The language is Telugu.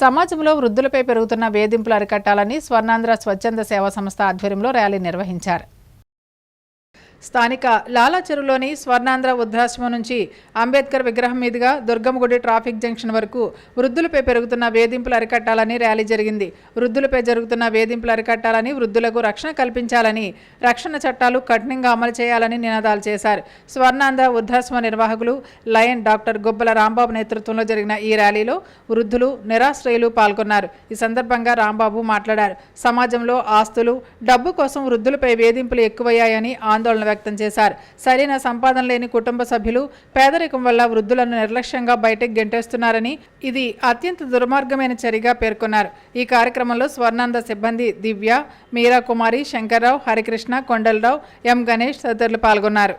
సమాజంలో వృద్ధులపై పెరుగుతున్న వేధింపులు అరికట్టాలని స్వర్ణాంధ్ర స్వచ్ఛంద సేవా సంస్థ ఆధ్వర్యంలో ర్యాలీ నిర్వహించారు. స్థానిక లాలాచెరువులోని స్వర్ణాంధ్ర వృద్ధాశ్రమం నుంచి అంబేద్కర్ విగ్రహం మీదుగా దుర్గమ్మగుడి ట్రాఫిక్ జంక్షన్ వరకు వృద్ధులపై పెరుగుతున్న వేధింపులు అరికట్టాలని ర్యాలీ జరిగింది. వృద్ధులపై జరుగుతున్న వేధింపులు అరికట్టాలని వృద్ధులకు రక్షణ కల్పించాలని రక్షణ చట్టాలు కఠినంగా అమలు చేయాలని నినాదాలు చేశారు. స్వర్ణాంధ్ర వృద్ధాశ్రమ నిర్వాహకులు లయన్ డాక్టర్ గొబ్బల రాంబాబు నేతృత్వంలో జరిగిన ఈ ర్యాలీలో వృద్ధులు నిరాశ్రయులు పాల్గొన్నారు. ఈ సందర్భంగా రాంబాబు మాట్లాడారు. సమాజంలో ఆస్తులు డబ్బు కోసం వృద్ధులపై వేధింపులు ఎక్కువయ్యాయని ఆందోళన వ్యక్తం చేశారు. సరైన సంపాదన లేని కుటుంబ సభ్యులు పేదరికం వల్ల వృద్ధులను నిర్లక్ష్యంగా బయటకు గెంటేస్తున్నారని ఇది అత్యంత దుర్మార్గమైన చర్యగా పేర్కొన్నారు. ఈ కార్యక్రమంలో స్వర్ణాంద సిబ్బంది దివ్య మీరా కుమారి శంకర్రావు హరికృష్ణ కొండలరావు ఎం గణేష్ తదితరులు పాల్గొన్నారు.